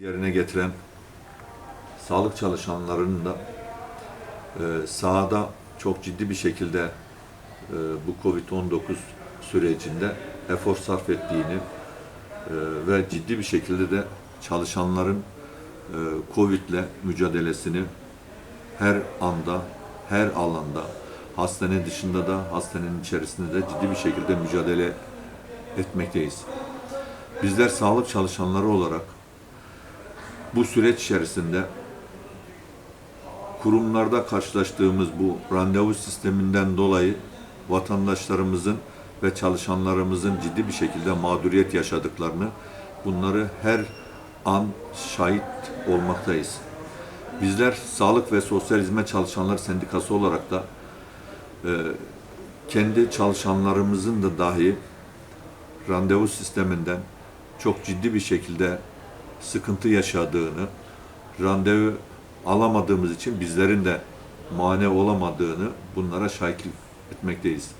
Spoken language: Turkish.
yerine getiren sağlık çalışanlarının da e, sahada çok ciddi bir şekilde e, bu Covid-19 sürecinde efor sarf ettiğini e, ve ciddi bir şekilde de çalışanların e, Covid'le mücadelesini her anda, her alanda, hastane dışında da, hastanenin içerisinde de ciddi bir şekilde mücadele etmekteyiz. Bizler sağlık çalışanları olarak bu süreç içerisinde kurumlarda karşılaştığımız bu randevu sisteminden dolayı vatandaşlarımızın ve çalışanlarımızın ciddi bir şekilde mağduriyet yaşadıklarını bunları her an şahit olmaktayız. Bizler Sağlık ve Sosyal Hizmet Çalışanları Sendikası olarak da e, kendi çalışanlarımızın da dahi randevu sisteminden çok ciddi bir şekilde sıkıntı yaşadığını, randevu alamadığımız için bizlerin de mane olamadığını bunlara şahitlik etmekteyiz.